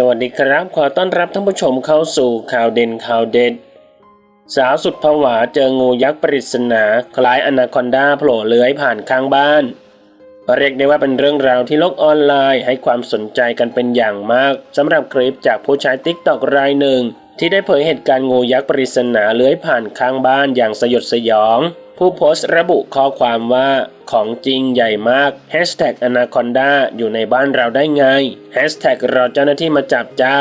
สวัสดีครับ ขอต้อนรับท่านผู้ชมเข้าสู่ข่าวเด่นข่าวเด็ด สาวสุดผวาเจองูยักษ์ปริศนา คล้ายอนาคอนดาโผล่เลื้อยผ่านข้างบ้าน เรียกได้ว่าเป็นเรื่องราวที่โลกออนไลน์ให้ความสนใจกันเป็นอย่างมากสำหรับคลิปจากผู้ใช้ติ๊กตอกรายหนึ่ง ที่ได้เผยเหตุการณ์งูยักษ์ปริศนาเลื้อยผ่านข้างบ้านอย่างสยดสยอง ผู้โพสต์ระบุข้อความว่าของจริงใหญ่มาก Hashtag Anaconda อยู่ในบ้านเราได้ไง Hashtag รอเจ้าหน้าที่มาจับจ้า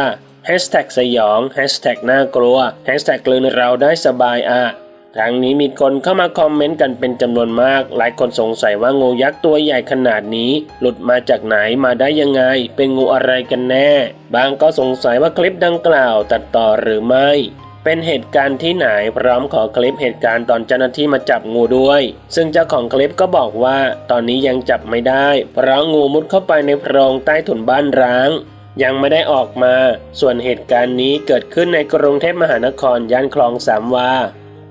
Hashtag สยอง Hashtag น่ากลัว Hashtag กลืนเราได้สบายอะทางนี้มีคนเข้ามาคอมเมนต์กันเป็นจำนวนมาก หลายคนสงสัยว่างูยักษ์ตัวใหญ่ขนาดนี้ หลุดมาจากไหนมาได้ยังไง เป็นงูอะไรกันแน่ บางก็สงสัยว่าคลิปดังกล่าวตัดต่อหรือไม่ เป็นเหตุการณ์ที่ไหนพร้อมขอคลิปเหตุการณ์ตอนเจ้าหน้าที่มาจับงูด้วย ซึ่งเจ้าของคลิปก็บอกว่าตอนนี้ยังจับไม่ได้ เพราะงูมุดเข้าไปในโพรงใต้ถุนบ้านร้าง ยังไม่ได้ออกมา ส่วนเหตุการณ์นี้เกิดขึ้นในกรุงเทพมหานครย่านคลองสามวา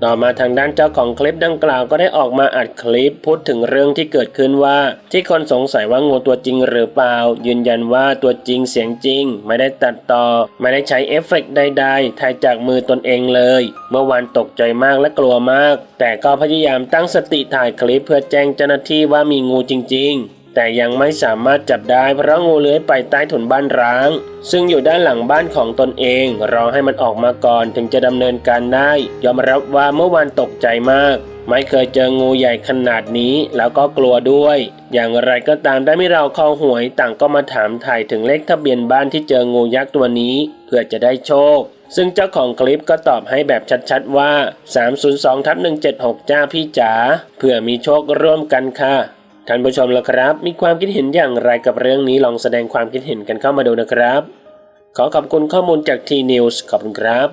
ต่อมาทางด้านเจ้าของคลิปดังกล่าวก็ได้ออกมาอัดคลิปพูดถึงเรื่องที่เกิดขึ้นว่า ที่คนสงสัยว่างูตัวจริงหรือเปล่า ยืนยันว่าตัวจริงเสียงจริง ไม่ได้ตัดต่อ ไม่ได้ใช้เอฟเฟกต์ใดๆถ่ายจากมือตนเองเลย เมื่อวานตกใจมากและกลัวมาก แต่ก็พยายามตั้งสติถ่ายคลิปเพื่อแจ้งเจ้าหน้าที่ว่ามีงูจริง ๆ แต่ยังไม่สามารถจับได้เพราะงูเลื้อยไปใต้ถุนบ้านร้าง ซึ่งอยู่ด้านหลังบ้านของตนเอง รอให้มันออกมาก่อนถึงจะดำเนินการได้ ยอมรับว่าเมื่อวานตกใจมาก ไม่เคยเจองูใหญ่ขนาดนี้แล้วก็กลัวด้วย อย่างไรก็ตามได้ไม่เราคอหวยต่างก็มาถามถ่ายถึงเลขทะเบียนบ้านที่เจองูยักษ์ตัวนี้ เพื่อจะได้โชคซึ่งเจ้าของคลิปก็ตอบให้แบบชัดๆว่า 302ทับ176 จ้าพี่จ๋าเพื่อมีโชคร่วมกันค่ะ ท่านผู้ชมล่ะครับ มีความคิดเห็นอย่างไรกับเรื่องนี้ลองแสดงความคิดเห็นกันเข้ามาดูนะครับ ขอขอบคุณข้อมูลจากทีนิวส์ขอบคุณครับ